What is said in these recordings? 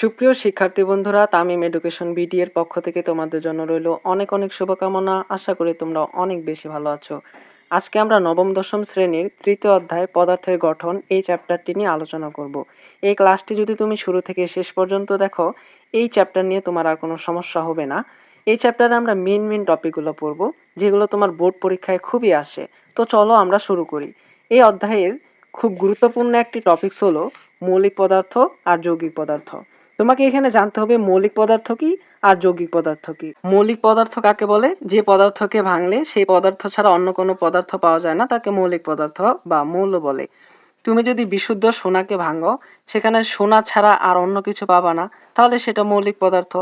সুপ্রিয় শিক্ষার্থী বন্ধুরা, তামিম এডুকেশন বিডি এর পক্ষ থেকে তোমাদের জন্য রইল অনেক অনেক শুভকামনা। আশা করি তোমরা অনেক বেশি ভালো আছো। আজকে আমরা নবম দশম শ্রেণির তৃতীয় অধ্যায় পদার্থের গঠন এই চ্যাপ্টারটি নিয়ে আলোচনা করব। এই ক্লাসটি যদি তুমি শুরু থেকে শেষ পর্যন্ত দেখো, এই চ্যাপ্টার নিয়ে তোমার আর কোনো সমস্যা হবে না। এই চ্যাপ্টারে আমরা মেন মেন টপিকগুলো পড়ব, যেগুলো তোমার বোর্ড পরীক্ষায় খুবই আসে। তো চলো আমরা শুরু করি। এই অধ্যায়ের খুব গুরুত্বপূর্ণ একটি টপিকস হলো মৌলিক পদার্থ আর যৌগিক পদার্থ। তোমাকে এখানে জানতে হবে মৌলিক পদার্থ কি আর যৌগিক পদার্থ কি। মৌলিক পদার্থ কাকে বলে? যে পদার্থকে ভাঙলে সেই পদার্থ ছাড়া অন্য কোনো পদার্থ পাওয়া যায় না, তাকে মৌলিক পদার্থ বা মৌল বলে। তুমি যদি বিশুদ্ধ সোনাকে ভাঙো, সেখানে সোনা ছাড়া আর অন্য কিছু পাবা না, তাহলে সেটা মৌলিক পদার্থ।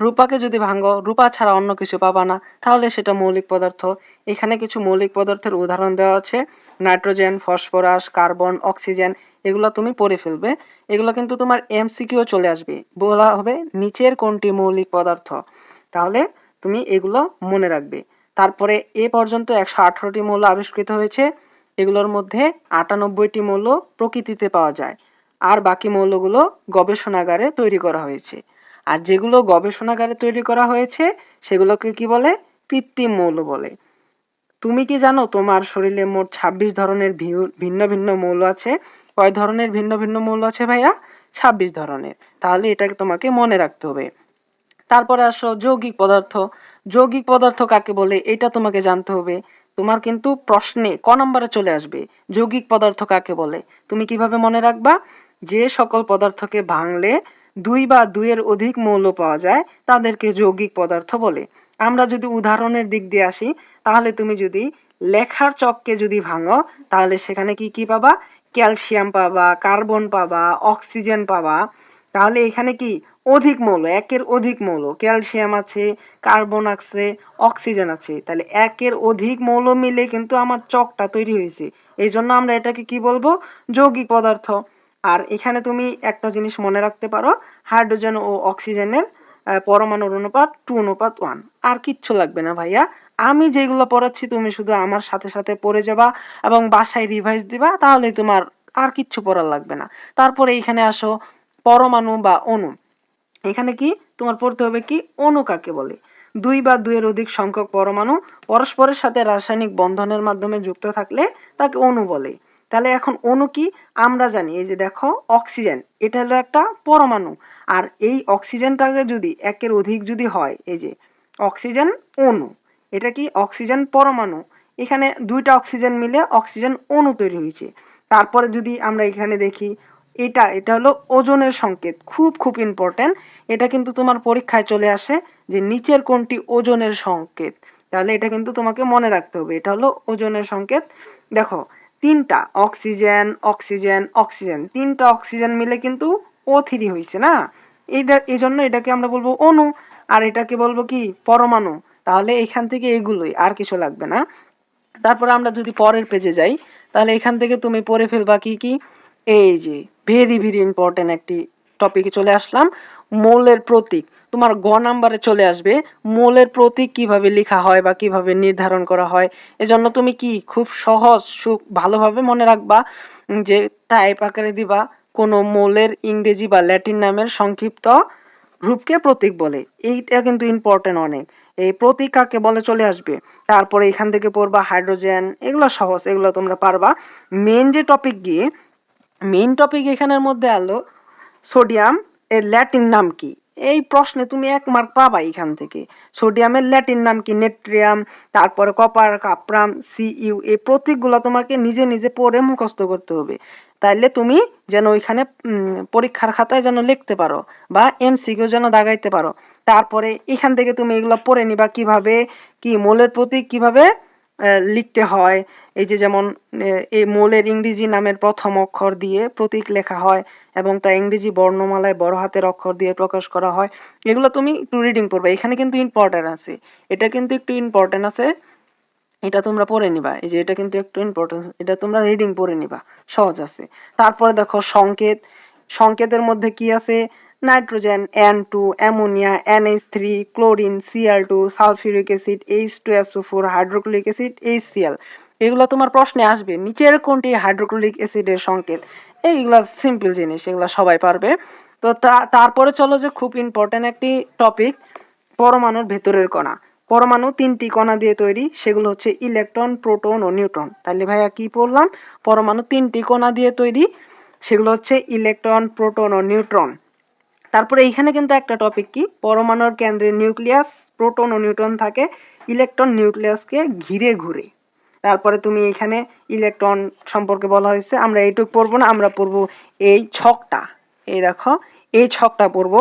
রূপাকে যদি ভাঙো, রূপা ছাড়া অন্য কিছু পাবা না, তাহলে সেটা মৌলিক পদার্থ। এখানে কিছু মৌলিক পদার্থের উদাহরণ দেওয়া আছে। নাইট্রোজেন, ফসফরাস, কার্বন, অক্সিজেন এগুলো তুমি পড়ে ফেলবে। এগুলো কিন্তু তোমার এমসিকিউ চলে আসবে। বলা হবে নিচের কোনটি মৌলিক পদার্থ। তাহলে তুমি এগুলো মনে রাখবে। তারপরে এ পর্যন্ত একশো আঠারোটি মৌল আবিষ্কৃত হয়েছে। এগুলোর মধ্যে আটানব্বইটি মৌল প্রকৃতিতে পাওয়া যায়। আর বাকি মৌলগুলো গবেষণাগারে তৈরি করা হয়েছে। আর যেগুলো গবেষণাগারে তৈরি করা হয়েছে, সেগুলোকে কি বলে? কৃত্রিম মৌল বলে। তুমি কি জানো তোমার শরীরে মোট ছাব্বিশ ধরনের ভিন্ন ভিন্ন মৌল আছে? কয় ধরনের ভিন্ন ভিন্ন মৌল আছে ভাইয়া? ছাব্বিশ ধরনের। তাহলে এটাকে তোমাকে মনে রাখতে হবে। তারপরে আসো যৌগিক পদার্থ। যৌগিক পদার্থ কাকে বলে? এটা তোমাকে জানতে হবে। তোমার কিন্তু প্রশ্নে ক নম্বরে চলে আসবে। যৌগিক পদার্থ কাকে বলে? তুমি কীভাবে মনে রাখবা? যে সকল পদার্থকে ভাঙলে দুই বা দুইয়ের অধিক মৌল পাওয়া যায়, তাদেরকে যৌগিক পদার্থ বলে। আমরা যদি উদাহরণের দিক দিয়ে আসি, তাহলে তুমি যদি লেখার চককে যদি ভাঙো, তাহলে সেখানে কি কি পাবা? ক্যালসিয়াম পাবা, কার্বন পাবা, অক্সিজেন পাবা, তাহলে এখানে কি অধিক মৌল, একের অধিক মৌল, ক্যালসিয়াম আছে, কার্বন আছে, অক্সিজেন আছে, তাহলে একের অধিক মৌল মিলে কিন্তু আমার চকটা তৈরি হয়েছে। এই জন্য আমরা এটাকে কি বলব? যৌগিক পদার্থ। আর এখানে তুমি একটা জিনিস মনে রাখতে পারো, হাইড্রোজেন ও অক্সিজেনের পরমাণুর অনুপাত টু অনুপাত ওয়ান আর কিচ্ছু লাগবে না ভাইয়া। আমি যেগুলো পড়াচ্ছি, তুমি শুধু আমার সাথে সাথে পড়ে যাবা এবং বাসায় রিভাইজ দিবা তাহলে তোমার আর কিচ্ছু পড়ার লাগবে না। তারপরে এইখানে আসো, পরমাণু বা অণু। এখানে কি? তোমার পড়তে হবে কি? অণু কাকে বলে? দুই বা দুইয়ের অধিক সংখ্যক পরমাণু পরস্পরের সাথে রাসায়নিক বন্ধনের মাধ্যমে যুক্ত থাকলে তাকে অণু বলে। তাহলে এখন অণু কি? আমরা জানি, এই যে দেখো, অক্সিজেন, এটা হলো একটা পরমাণু। আর এই অক্সিজেনটাকে যদি একের অধিক যদি হয়, এই যে অক্সিজেন অণু, এটা কি অক্সিজেন পরমাণু? এখানে দুইটা অক্সিজেন মিলে অক্সিজেন অণু তৈরি হয়েছে। তারপরে যদি আমরা এখানে দেখি, এটা এটা হলো ওজনের সংকেত, খুব খুব ইম্পর্টেন্ট এটা কিন্তু তোমার পরীক্ষায় চলে আসে যে নিচের কোনটি ওজনের সংকেত। তাহলে এটা কিন্তু তোমাকে মনে রাখতে হবে, এটা হলো ওজনের সংকেত। দেখো তিনটা, অক্সিজেন অক্সিজেন অক্সিজেন। তিনটা অক্সিজেন মিলে কিন্তু ও থ্রি হয়েছে না? এইটা এই জন্য এটাকে আমরা বলব অণু, আর এটাকে বলব কি? পরমাণু। তাহলে এখান থেকে এগুলোই, আর কিছু লাগবে না। তারপরে আমরা যদি পরের পেজে যাই, তাহলে এখান থেকে তুমি পড়ে ফেলবা কি কি? এই যে ভেরি ভেরি ইম্পর্টেন্ট একটি টপিকে চলে আসলাম। মৌলের প্রতীক। তোমার গ নাম্বারে চলে আসবে, মৌলের প্রতীক কীভাবে লেখা হয় বা কীভাবে নির্ধারণ করা হয়। এজন্য তুমি কি খুব সহজ সুখ ভালোভাবে মনে রাখবা যে টাইপ আকারে দিবা কোন মৌলের ইংরেজি বা ল্যাটিন নামের সংক্ষিপ্ত রূপকে প্রতীক বলে। এইটা কিন্তু ইম্পর্টেন্ট অনেক। এই প্রতীক কাকে বলে চলে আসবে। তারপরে এখান থেকে পড়বা হাইড্রোজেন, এগুলো সহজ, এগুলো তোমরা পারবা। মেন যে টপিক গিয়ে মেন টপিক এখানের মধ্যে আলো সোডিয়াম এর ল্যাটিন নাম কি? এই প্রশ্নে তুমি এক মার্ক পাবা এখান থেকে। সোডিয়ামের ল্যাটিন নাম কি? নেট্রিয়াম তারপরে কপার কাপ্রাম সিইউ এই প্রতীকগুলো তোমাকে নিজে নিজে পড়ে মুখস্থ করতে হবে। তাইলে তুমি যেন ওইখানে পরীক্ষার খাতায় যেন লিখতে পারো বা এমসিকিউ যেন দাগাইতে পারো। তারপরে এখান থেকে তুমি এগুলো পড়ে নিবা কীভাবে, কি মৌলের প্রতীক কীভাবে লিখতে হয়। এই যে যেমন এই মৌলের ইংরেজি নামের প্রথম অক্ষর দিয়ে প্রতীক লেখা হয় এবং তা ইংরেজি বর্ণমালায় বড় হাতের অক্ষর দিয়ে প্রকাশ করা হয়। এগুলো তুমি একটু রিডিং পড়বে। এখানে কিন্তু ইম্পর্টেন্ট আছে। এটা কিন্তু একটু ইম্পর্টেন্ট আছে। এটা তোমরা পড়ে নিবা। এই যে এটা কিন্তু একটু ইম্পর্টেন্ট এটা তোমরা রিডিং পড়ে নিবা। সহজ আছে। তারপরে দেখো সংকেত। সংকেতের মধ্যে কি আছে? Nitrogen, N two, ammonia NH three, chlorine Cl two, sulphuric acid, H two SO four, hydrochloric acid HCl এগুলো তোমার প্রশ্নে আসবে, নিচের কোনটি হাইড্রোক্লোরিক অ্যাসিডের সংকেত? এইগুলা সিম্পল জিনিস, এগুলো সবাই পারবে। তো তা- তারপরে চলো যে খুব ইম্পর্টেন্ট একটি টপিক পরমাণুর ভেতরের কণা। পরমাণু তিনটি কণা দিয়ে তৈরি, সেগুলো হচ্ছে ইলেকট্রন প্রোটন ও নিউট্রন তাহলে ভাইয়া কি পড়লাম পরমাণু তিনটি কণা দিয়ে তৈরি, সেগুলো হচ্ছে ইলেকট্রন প্রোটন ও নিউট্রন তারপরে এইখানে কিন্তু একটা টপিক কি? পরমাণুর কেন্দ্রে নিউক্লিয়াস প্রোটন ও নিউট্রন থাকে ইলেকট্রন নিউক্লিয়াসকে ঘিরে ঘুরে। তারপরে তুমি এখানে ইলেকট্রন সম্পর্কে বলা হয়েছে, আমরা এইটুক পড়ব না, আমরা পড়ব এই ছকটা। এই দেখো, এই ছকটা পড়ব।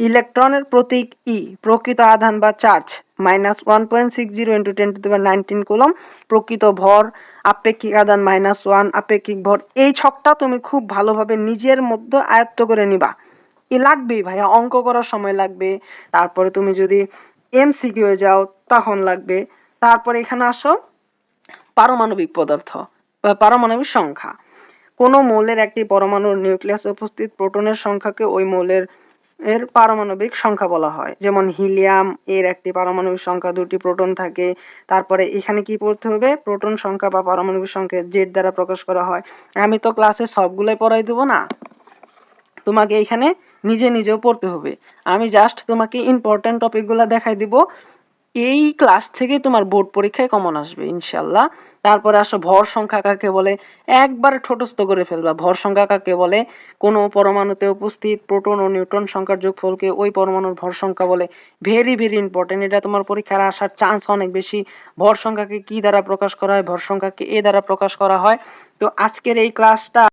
ইলেকট্রনের প্রতীক ই প্রকৃত আধান বা charge minus one point six zero into ten to দেওয়ার নাইনটিন কলম প্রকৃত ভর, আপেক্ষিক আধান মাইনাস ওয়ান আপেক্ষিক ভর। এই ছকটা তুমি খুব ভালোভাবে নিজের মধ্যে আয়ত্ত করে নিবা। এ লাগবেই ভাইয়া, অঙ্ক করার সময় লাগবে। তারপরে তুমি যদি এমসিকিউ যাও, তখন লাগবে। তারপরে এখানে আসো, পারমাণবিক পদার্থ, বা পারমাণবিক সংখ্যা। কোনো মৌলের একটি পরমাণুর নিউক্লিয়াসে উপস্থিত প্রোটনের সংখ্যাকে ওই মৌলের এর পারমাণবিক সংখ্যা বলা হয়। যেমন হিলিয়াম, এর একটি পারমাণবিক সংখ্যা, দুটি প্রোটন থাকে। তারপরে এখানে কি পড়তে হবে? প্রোটন সংখ্যা বা পারমাণবিক সংখ্যা জেড দ্বারা প্রকাশ করা হয়। আমি তো ক্লাসে সবগুলোই পড়াই দেবো না। তোমাকে এখানে নিজে নিজেও পড়তে হবে। আমি জাস্ট তোমাকে ইম্পর্টেন্ট টপিকগুলো দেখাই দিব। এই ক্লাস থেকে তোমার বোর্ড পরীক্ষায় কমন আসবে ইনশাল্লাহ তারপরে আসো, ভর সংখ্যা কাকে বলে? একবারে ঠোঁটস্থ করে ফেলবা। ভর সংখ্যা কাকে বলে? কোনো পরমাণুতে উপস্থিত প্রোটন ও নিউট্রন সংখ্যার যোগফলকে ওই পরমাণুর ভর সংখ্যা বলে। ভেরি ভেরি ইম্পর্টেন্ট এটা তোমার পরীক্ষায় আসার চান্স অনেক বেশি। ভর সংখ্যাকে কি দ্বারা প্রকাশ করা হয়? ভর সংখ্যাকে এ দ্বারা প্রকাশ করা হয়। তো আজকের এই ক্লাসটা